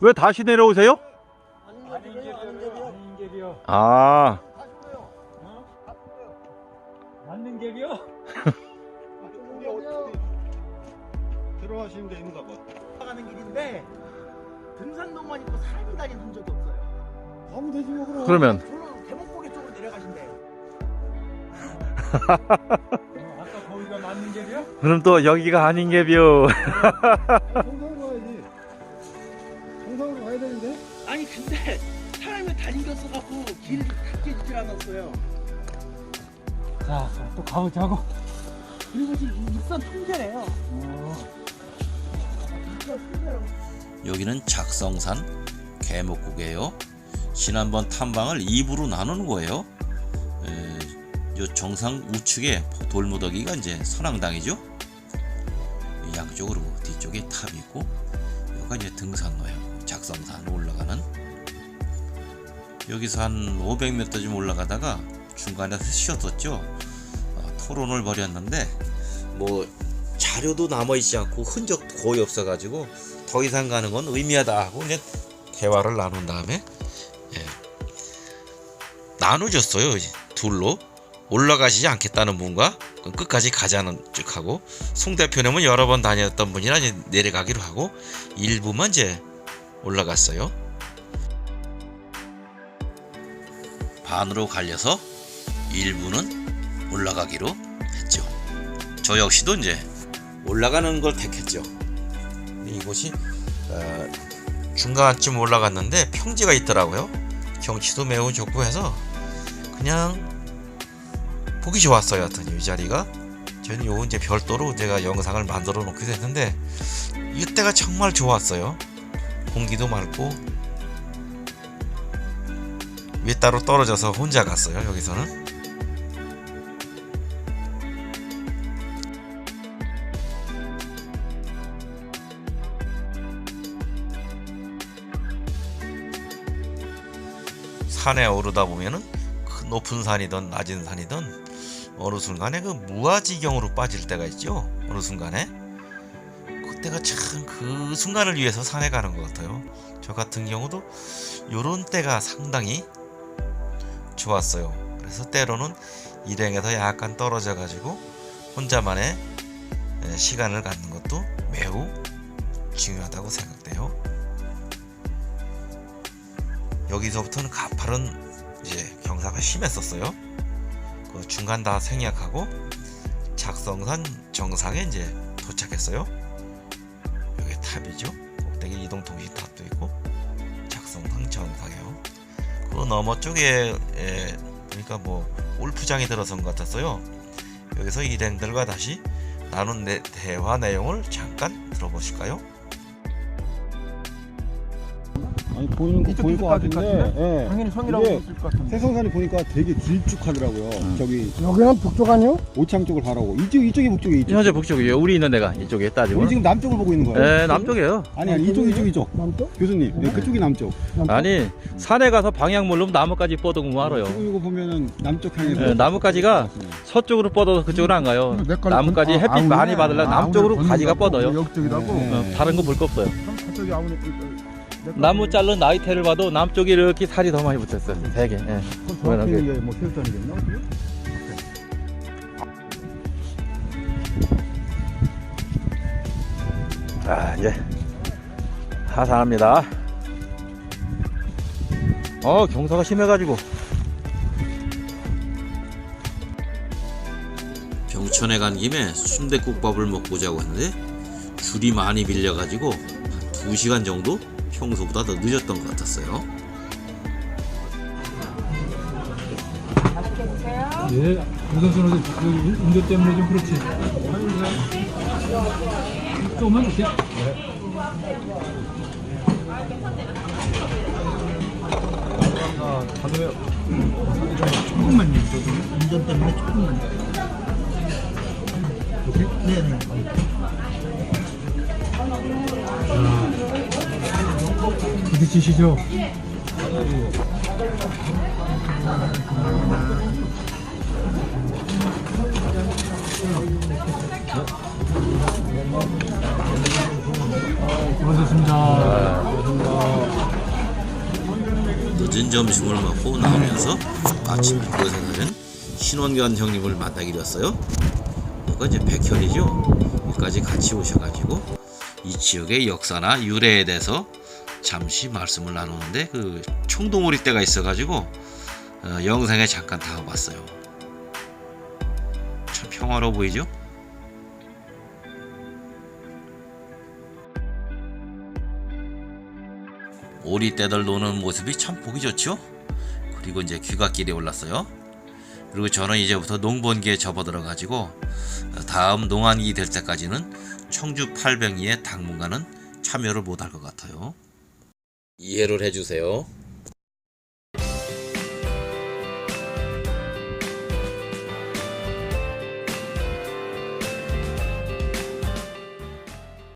왜 다시 내려오세요? 아, 맞는 개비요? 들어가시면 되는가 봐. 가는 길인데 등산로만 있고 사람이 다닌 흔적이 없어요. 가면 되지 뭐 그럼. 그러면 저는 대목고개 쪽으로 내려가신대요. 어, 아까 거기가 맞는 개비요? 그럼 또 여기가 아닌 게비요. 아니 근데 사람이 다니면서 갖고 길을 닦여지질 않았어요. 자, 또 가보자고. 그리고 지금 이 일선 통제래요. 여기는 작성산 개목국이에요. 지난번 탐방을 2부로 나누는 거예요. 에, 요 정상 우측에 돌무더기가 이제 선앙당이죠. 양쪽으로 뒤쪽에 탑이 있고 여기가 이제 등산로예요. 작성산 올라가는 여기서 한 500m쯤 올라가다가 중간에서 쉬었었죠. 어, 토론을 벌였는데 뭐 자료도 남아있지 않고 흔적 거의 없어가지고 더 이상 가는 건 의미하다 하고 이제 대화를 나눈 다음에 예. 나누졌어요 둘로 올라가시지 않겠다는 분과 그 끝까지 가자는 쪽하고 송 대표님은 여러 번 다녔던 분이라 내려가기로 하고 일부만 이제 올라갔어요 반으로 갈려서 일부는 올라가기로 했죠 저 역시도 이제 올라가는 걸 택했죠 이곳이 어, 중간쯤 올라갔는데 평지가 있더라고요. 경치도 매우 좋고 해서 그냥 보기 좋았어요. 하여튼 이 자리가 저는 요 이제 별도로 제가 영상을 만들어 놓기도 했는데 이때가 정말 좋았어요. 공기도 맑고 위에 따로 떨어져서 혼자 갔어요. 여기서는 산에 오르다 보면은 그 높은 산이든 낮은 산이든 어느 순간에 그 무아지경으로 빠질 때가 있죠. 어느 순간에 그때가 참 그 순간을 위해서 산에 가는 것 같아요. 저 같은 경우도 요런 때가 상당히 좋았어요. 그래서 때로는 일행에서 약간 떨어져 가지고 혼자만의 에, 시간을 갖는 것도 매우 중요하다고 생각돼요. 여기서부터는 가파른 이제 경사가 심했었어요. 그 중간 다 생략하고 작성산 정상에 이제 도착했어요. 탑이죠. 꼭대기 이동통신 탑도 있고 작성산 정상이요. 그 너머 쪽에 에, 보니까 뭐 골프장이 들어선 것 같았어요. 여기서 일행들과 다시 나눈 내- 대화 내용을 잠깐 들어보실까요? 아니 보이는 거 보일 것 같은데. 예. 당연히 성이라고 이게 했을 것 같은데. 세성산이 보니까 되게 길쭉하더라고요. 저기 여기는 북쪽 아니요? 오창 쪽을 가라고. 이쪽 이쪽이 북쪽이 이쪽. 현재 북쪽이에요. 우리 있는 데가 이쪽에 따지고. 우리 지금 남쪽을 보고 있는 거예요. 네, 남쪽이에요. 아니 아니 이쪽 이쪽 이쪽. 남쪽? 교수님 네, 그쪽이 남쪽. 남쪽? 아니 산에 가서 방향 모르면 나뭇가지 뻗어보면 알아요. 지금 이거 보면은 남쪽 향해서. 네, 나뭇가지가 서쪽으로 뻗어서 그쪽으로 안 가요. 나뭇가지 아, 햇빛 많이 받으려면 남쪽으로 가지가 뻗어요. 역쪽이라고. 네. 어, 다른 거 볼 거 없어요. 저기 아무리 나무 자른 나이테를 봐도 남쪽이 이렇게 살이 더 많이 붙었어요. 세 개. 예. 정확히 이게 뭐 세우탄이겠나? 자 이제 하산합니다. 어 경사가 심해가지고 병천에 간 김에 순대국밥을 먹고 자고 했는데 줄이 많이 빌려가지고 한 2시간 정도 평소보다 더 늦었던 것 같았어요. 예, 우선순위 그 운전 때문에 좀 그렇지. 조금만 이렇게. 아, 다들 조금만요. 운전 때문에 조금만. 네네. 부딪히시죠? 고맙습니다. 늦은 점심을 먹고 나오면서 마침 그곳에는 신원견 형님을 만나기로 했어요. 그거 이제 백현이죠. 여기까지 같이 오셔가지고 이 지역의 역사나 유래에 대해서 잠시 말씀을 나누는데 그 총동오리 때가 있어가지고 어, 영상에 잠깐 담아봤어요. 참 평화로워 보이죠? 오리 떼들 노는 모습이 참 보기 좋죠? 그리고 이제 귀갓길에 올랐어요. 그리고 저는 이제부터 농번기에 접어들어 가지고 다음 농한기 될 때까지는 청주 800리의 당분간은 참여를 못할 것 같아요. 이해를 해주세요.